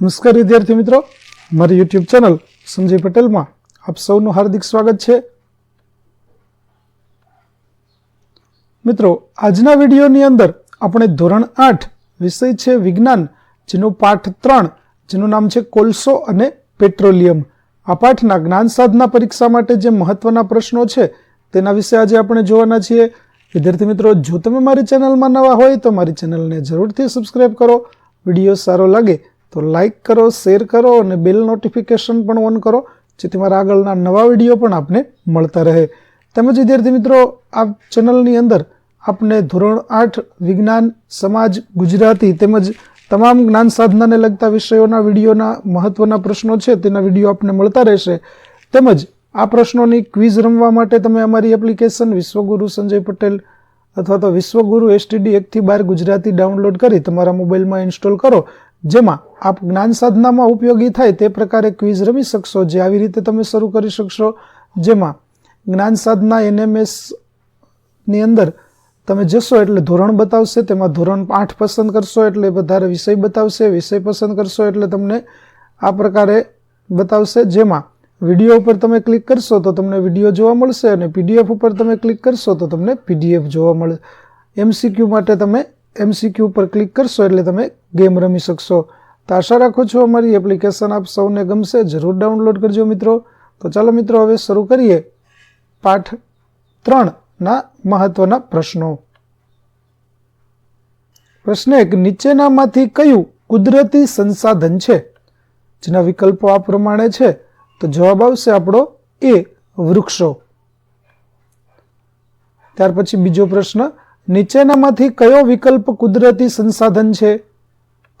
નમસ્કાર વિદ્યાર્થી મિત્રો. મારી યુટ્યુબ ચેનલ સંજય પટેલમાં આપ સૌનું હાર્દિક સ્વાગત છે. મિત્રો, આજના વિડીયોની અંદર આપણે ધોરણ આઠ વિષય છે વિજ્ઞાન, જેનો પાઠ ત્રણ, જેનું નામ છે કોલસો અને પેટ્રોલિયમ. આ પાઠના જ્ઞાન સાધના પરીક્ષા માટે જે મહત્વના પ્રશ્નો છે, તેના વિશે આજે આપણે જોવાના છીએ. વિદ્યાર્થી મિત્રો, જો તમે મારી ચેનલમાં નવા હોય તો મારી ચેનલને જરૂરથી સબસ્ક્રાઈબ કરો. વીડિયો સારો લાગે તો લાઇક કરો શેર કરો અને બેલ નોટિફિકેશન પણ ઓન કરો, જેથી મારા આગળના નવા વીડિયો પણ આપને મળતા રહે. તેમજ વિદ્યાર્થી મિત્રો, આ ચેનલની અંદર આપને ધોરણ આઠ, વિજ્ઞાન, સમાજ, ગુજરાતી તેમજ તમામ જ્ઞાન સાધનાને લગતા વિષયોના, વિડીયોના મહત્વના પ્રશ્નો છે, તેના વીડિયો આપને મળતા રહેશે. તેમજ આ પ્રશ્નોની ક્વિઝ રમવા માટે તમે અમારી એપ્લિકેશન વિશ્વગુરુ સંજય પટેલ અથવા તો વિશ્વગુરુ એસટીડી એકથી બાર ગુજરાતી ડાઉનલોડ કરી તમારા મોબાઈલમાં ઇન્સ્ટોલ કરો, જેમાં આપ જ્ઞાન સાધનામાં ઉપયોગી થાય તે પ્રકારે ક્વિઝ રમી શકશો, જે આવી રીતે તમે શરૂ કરી શકશો. જેમાં જ્ઞાન સાધના એનએમએસની અંદર તમે જશો એટલે ધોરણ બતાવશે, તેમાં ધોરણ આઠ પસંદ કરશો એટલે વધારે વિષય બતાવશે, વિષય પસંદ કરશો એટલે તમને આ પ્રકારે બતાવશે. જેમાં વીડિયો ઉપર તમે ક્લિક કરશો તો તમને વીડિયો જોવા મળશે અને પીડીએફ ઉપર તમે ક્લિક કરશો તો તમને પીડીએફ જોવા મળે. એમસીક્યુ માટે તમે એમસીક્યુ ઉપર ક્લિક કરશો એટલે તમે ગેમ રમી શકશો. તો આશા રાખું છું અમારી એપ્લિકેશન આપ સૌને ગમશે. જરૂર ડાઉનલોડ કરજો મિત્રો. તો ચાલો મિત્રો, હવે શરૂ કરીએ પાઠ ત્રણના મહત્વના પ્રશ્નો. પ્રશ્ન એક, નીચેનામાંથી કયું કુદરતી સંસાધન છે? જેના વિકલ્પો આ પ્રમાણે છે. તો જવાબ આવશે આપણો એ, વૃક્ષો. ત્યાર પછી બીજો પ્રશ્ન, નીચેનામાંથી કયો વિકલ્પ કુદરતી સંસાધન છે?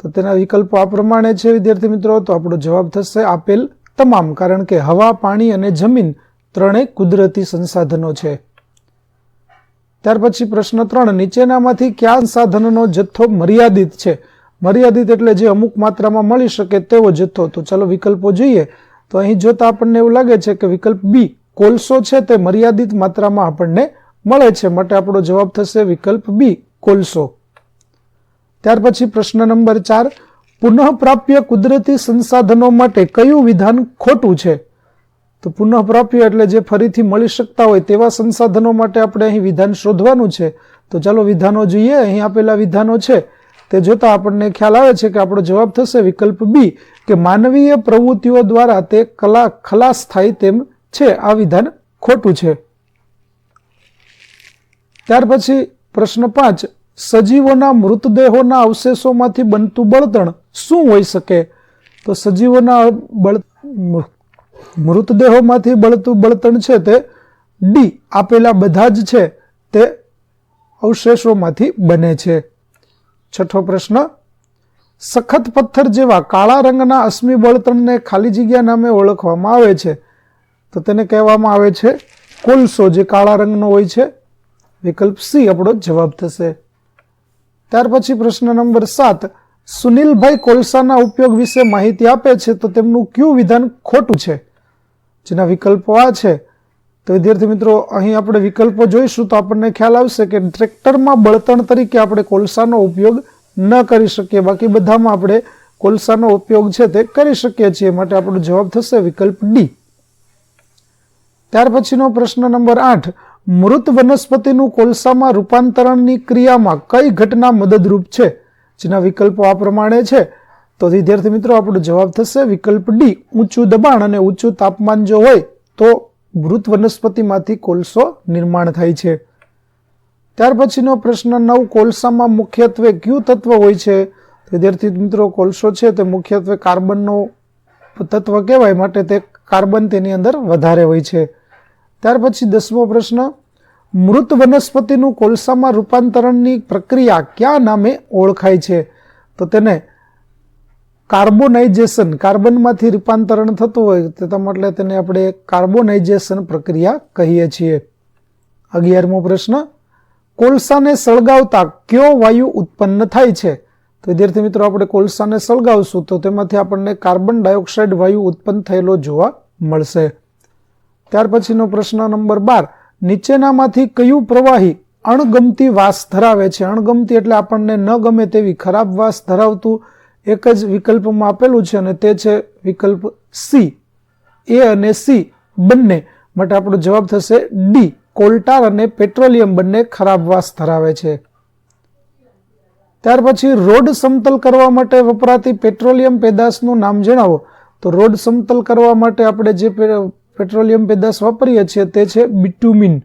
તો તેના વિકલ્પો આ પ્રમાણે છે, વિદ્યાર્થી મિત્રો. તો આપણો જવાબ થશે આપેલ તમામ, કારણ કે હવા, પાણી અને જમીન ત્રણેય કુદરતી સંસાધનો છે. ત્યાર પછી પ્રશ્ન ત્રણ, નીચેનામાંથી કયા સંસાધનનો જથ્થો મર્યાદિત છે? મર્યાદિત એટલે જે અમુક માત્રામાં મળી શકે તેવો જથ્થો. તો ચાલો વિકલ્પો જોઈએ. તો અહીં જોતા આપણને એવું લાગે છે કે વિકલ્પ બી, કોલસો છે તે મર્યાદિત માત્રામાં આપણને મળે છે. માટે આપણો જવાબ થશે વિકલ્પ બી, કોલસો. ત્યાર પછી પ્રશ્ન નંબર ચાર, પુનઃપ્રાપ્ય કુદરતી સંસાધનો માટે કયું વિધાન ખોટું છે? તો પુનઃપ્રાપ્ય એટલે જે ફરીથી મળી શકતા હોય તેવા સંસાધનો માટે આપણે અહીં વિધાન શોધવાનું છે. તો ચાલો વિધાનો જોઈએ. અહીં આપેલા વિધાનો છે. તે જોતાં આપણને ખ્યાલ આવે છે કે આપણો જવાબ થશે વિકલ્પ બી, કે માનવીય પ્રવૃત્તિઓ દ્વારા તે કલા ખલાસ થાય તેમ છે. આ વિધાન ખોટું છે. ત્યાર પછી પ્રશ્ન પાંચ સજીવોના મૃતદેહોના અવશેષોમાંથી બનતું બળતણ શું હોઈ શકે? તો સજીવોના બળ, મૃતદેહોમાંથી બળતું બળતણ છે તે ડી આપેલા બધા જ છે તે અવશેષોમાંથી બને છે. છઠ્ઠો પ્રશ્ન, સખત પથ્થર જેવા કાળા રંગના અશ્મિ બળતણને ખાલી જગ્યા નામે ઓળખવામાં આવે છે. તો તેને કહેવામાં આવે છે કોલસો, જે કાળા રંગનો હોય છે. વિકલ્પ સી આપણો જવાબ થશે. ત્યાર પછી પ્રશ્ન નંબર સાત, સુનિલભાઈ કોલસાના ઉપયોગ વિશે માહિતી આપે છે તો તેમનું ક્યુ વિધાન ખોટું છે? જેના વિકલ્પો આ છે. તો વિદ્યાર્થી મિત્રો, અહીં આપણે વિકલ્પો જોઈશું તો આપણને ખ્યાલ આવશે કે ટ્રેક્ટરમાં બળતણ તરીકે આપણે કોલસાનો ઉપયોગ ન કરી શકીએ. બાકી બધામાં આપણે કોલસાનો ઉપયોગ છે તે કરી શકીએ છીએ. માટે આપણો જવાબ થશે વિકલ્પ ડી. ત્યાર પછીનો પ્રશ્ન નંબર આઠ મૃત વનસ્પતિનું કોલસામાં રૂપાંતરણની ક્રિયામાં કઈ ઘટના મદદરૂપ છે? જેના વિકલ્પો આ પ્રમાણે છે. તો વિદ્યાર્થી મિત્રો, આપણો જવાબ થશે વિકલ્પ ડી ઊંચું દબાણ અને ઊંચું તાપમાન જો હોય, તો મૃત વનસ્પતિમાંથી કોલસો નિર્માણ થાય છે. ત્યાર પછીનો પ્રશ્ન, નવ કોલસામાં મુખ્યત્વે કયું તત્વ હોય છે? વિદ્યાર્થી મિત્રો, કોલસો છે તે મુખ્યત્વે કાર્બનનો તત્વ કહેવાય, માટે તે કાર્બન તેની અંદર વધારે હોય છે. ત્યાર પછી દસમો પ્રશ્ન, મૃત વનસ્પતિનું કોલસામાં રૂપાંતરણની પ્રક્રિયા કયા નામે ઓળખાય છે? તો તેને કાર્બોનાઇઝેશન, કાર્બનમાંથી રૂપાંતરણ થતું હોય, તો એટલે તેને આપણે કાર્બોનાઇઝેશન પ્રક્રિયા કહીએ છીએ. અગિયારમો પ્રશ્ન, કોલસાને સળગાવતા કયો વાયુ ઉત્પન્ન થાય છે? તો વિદ્યાર્થી મિત્રો, આપણે કોલસાને સળગાવશું તો તેમાંથી આપણને કાર્બન ડાયોક્સાઇડ વાયુ ઉત્પન્ન થયેલો જોવા મળશે. ત્યાર પછીનો પ્રશ્ન નંબર બાર, નીચેનામાંથી કયું પ્રવાહી અણગમતી વાસ ધરાવે છે? અણગમતી એટલે આપણને ન ગમે તેવી ખરાબ વાસ ધરાવતું એક જ વિકલ્પમાં આપેલું છે અને તે છે વિકલ્પ સી. એ અને સી બંને માટે આપણો જવાબ થશે ડી. કોલ્ટાર અને પેટ્રોલિયમ બંને ખરાબ વાસ ધરાવે છે. ત્યાર પછી રોડ સમતલ કરવા માટે વપરાતી પેટ્રોલિયમ પેદાશનું નામ જણાવો. તો રોડ સમતલ કરવા માટે આપણે જે પેટ્રોલિયમ પેદાશ વાપરીએ છીએ, તે છે બિટુમિન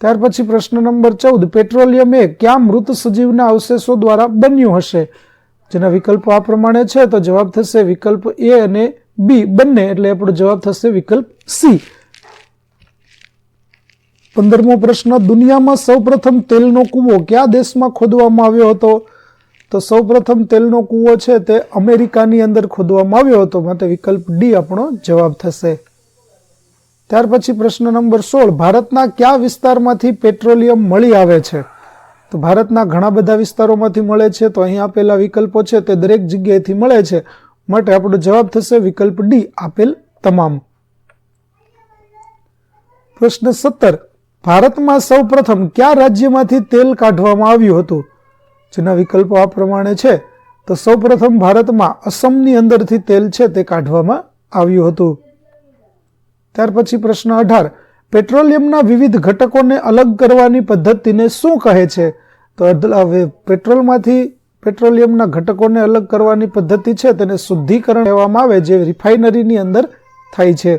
ત્યાર પછી પ્રશ્ન નંબર ચૌદ, પેટ્રોલિયમ એ કયા મૃત સજીવના અવશેષો દ્વારા બન્યું હશે? જેના વિકલ્પો આ પ્રમાણે છે, તો જવાબ થશે વિકલ્પ એ અને બી, બંને, એટલે આપણો જવાબ થશે વિકલ્પ સી. પંદરમો પ્રશ્ન, દુનિયામાં સૌપ્રથમ તેલનો કૂવો કયા દેશમાં ખોદવામાં આવ્યો હતો? તો સૌપ્રથમ તેલનો કૂવો છે તે અમેરિકાની અંદર ખોદવામાં આવ્યો હતો. માટે વિકલ્પ ડી આપણો જવાબ થશે. ત્યાર પછી પ્રશ્ન નંબર સોળ, ભારતના કયા વિસ્તારમાંથી પેટ્રોલિયમ મળી આવે છે? તો ભારતના ઘણા બધા વિસ્તારોમાંથી મળે છે. તો અહીં આપેલા વિકલ્પો છે તે દરેક જગ્યાએથી મળે છે. માટે આપણો જવાબ થશે વિકલ્પ ડી, આપેલ તમામ. પ્રશ્ન સત્તર, ભારતમાં સૌપ્રથમ કયા રાજ્યમાંથી તેલ કાઢવામાં આવ્યું હતું? જેના વિકલ્પો આ પ્રમાણે છે, તો સૌપ્રથમ ભારતમાં અસમની અંદરથી તેલ છે તે કાઢવામાં આવ્યું હતું. ત્યાર પછી પ્રશ્ન અઢાર, પેટ્રોલિયમના વિવિધ ઘટકોને અલગ કરવાની પદ્ધતિને શું કહે છે? તો પેટ્રોલમાંથી પેટ્રોલિયમના ઘટકોને અલગ કરવાની પદ્ધતિ છે તેને શુદ્ધિકરણ કહેવામાં આવે, જે રિફાઇનરીની અંદર થાય છે.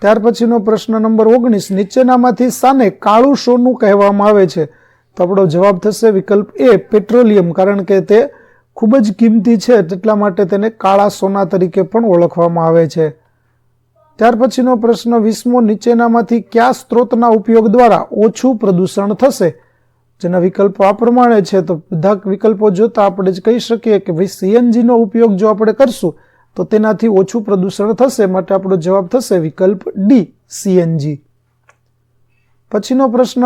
ત્યાર પછીનો પ્રશ્ન નંબર ઓગણીસ, નીચેનામાંથી સાને કાળું સોનું કહેવામાં આવે છે. તો આપણો જવાબ થશે વિકલ્પ એ, પેટ્રોલિયમ, કારણ કે તે ખૂબ જ કિંમતી છે, તેટલા માટે તેને કાળા સોના તરીકે પણ ઓળખવામાં આવે છે. ત્યાર પછીનો પ્રશ્ન વીસમો નીચેનામાંથી કયા સ્ત્રોતના ઉપયોગ દ્વારા ઓછું પ્રદૂષણ થશે? જેના વિકલ્પો આ પ્રમાણે છે, તો બધા વિકલ્પો જોતા આપણે જ કહી શકીએ કે ભાઈ સીએનજીનો ઉપયોગ જો આપણે કરશું, તો તેનાથી ઓછું પ્રદૂષણ થશે માટે આપણો જવાબ થશે વિકલ્પ ડી, સીએનજી. પછીનો પ્રશ્ન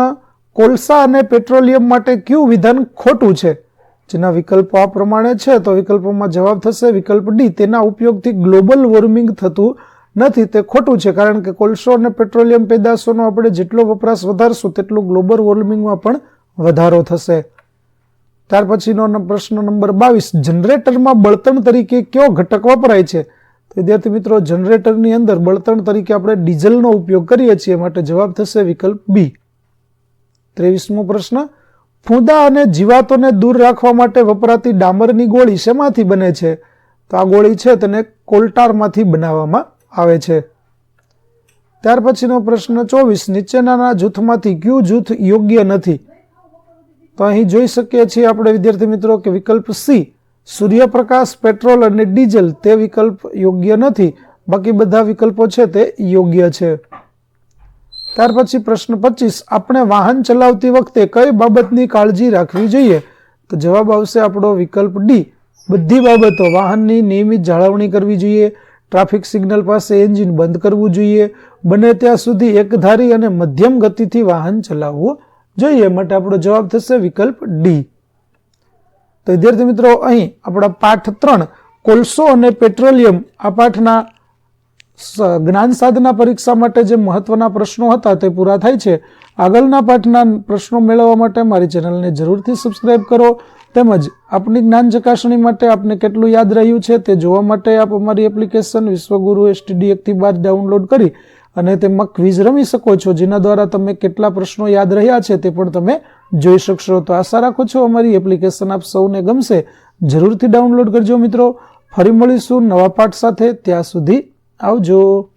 કોલસા અને પેટ્રોલિયમ માટે કયું વિધાન ખોટું છે? જેના વિકલ્પો આ પ્રમાણે છે, તો વિકલ્પોમાં જવાબ થશે વિકલ્પ ડી. તેના ઉપયોગથી ગ્લોબલ વોર્મિંગ થતું નથી, તે ખોટું છે, કારણ કે કોલસો અને પેટ્રોલિયમ પેદાશોનો આપણે જેટલો વપરાશ વધારશું, તેટલું ગ્લોબલ વોર્મિંગમાં પણ વધારો થશે. ત્યાર પછીનો પ્રશ્ન નંબર બાવીસ. જનરેટરમાં બળતણ તરીકે કયો ઘટક વપરાય છે? તો વિદ્યાર્થી મિત્રો, જનરેટરની અંદર બળતણ તરીકે આપણે ડીઝલનો ઉપયોગ કરીએ છીએ, માટે જવાબ થશે વિકલ્પ બી. ત્રેવીસમો પ્રશ્ન, ફૂંદા અને જીવાતોને દૂર રાખવા માટે વપરાતી ડામરની ગોળી શેમાંથી બને છે? તો આ ગોળી છે તેને કોલ્ટારમાંથી બનાવવામાં આવે છે. ત્યાર પછીનો પ્રશ્ન ચોવીસ, નીચેનાના જૂથમાંથી કયું જૂથ યોગ્ય નથી? તો અહીં જોઈ શકીએ છીએ આપણે, વિદ્યાર્થી મિત્રો, કે વિકલ્પ સી, સૂર્યપ્રકાશ, પેટ્રોલ અને ડીઝલ તે વિકલ્પ યોગ્ય નથી. બાકી બધા વિકલ્પો છે તે યોગ્ય છે. ત્યાર પછી પ્રશ્ન પચીસ, આપણે વાહન ચલાવતી વખતે કઈ બાબતની કાળજી રાખવી જોઈએ? તો જવાબ આવશે આપણો વિકલ્પ ડી. બધી બાબતો. વાહનની નિયમિત જાળવણી કરવી જોઈએ. ટ્રાફિક સિગ્નલ પાસે એન્જિન બંધ કરવું જોઈએ. બને ત્યાં સુધી એકધારી અને મધ્યમ ગતિથી વાહન ચલાવવું જોઈએ. માટે આપણો જવાબ થશે વિકલ્પ ડી. તો વિદ્યાર્થી મિત્રો, અહીં આપણા પાઠ ત્રણ, કોલસો અને પેટ્રોલિયમ આ પાઠના જ્ઞાન સાધના પરીક્ષા માટે જે મહત્વના પ્રશ્નો હતા તે પૂરા થાય છે. આગળના પાઠના પ્રશ્નો મેળવવા માટે મારી ચેનલને જરૂરથી સબસ્ક્રાઇબ કરો. તેમજ આપની જ્ઞાન ચકાસણી માટે આપને કેટલું યાદ રહ્યું છે તે જોવા માટે આપ અમારી એપ્લિકેશન વિશ્વગુરુ એસટીડી એકથી બાર ડાઉનલોડ કરી અને તેમાં ક્વિઝ રમી શકો છો. જેના દ્વારા તમે કેટલા પ્રશ્નો યાદ રહ્યા છે તે પણ તમે જોઈ શકશો. તો આશા રાખું છું અમારી એપ્લિકેશન આપ સૌને ગમશે. જરૂરથી ડાઉનલોડ કરજો મિત્રો. ફરી મળીશું નવા પાઠ સાથે. ત્યાં સુધી આવજો.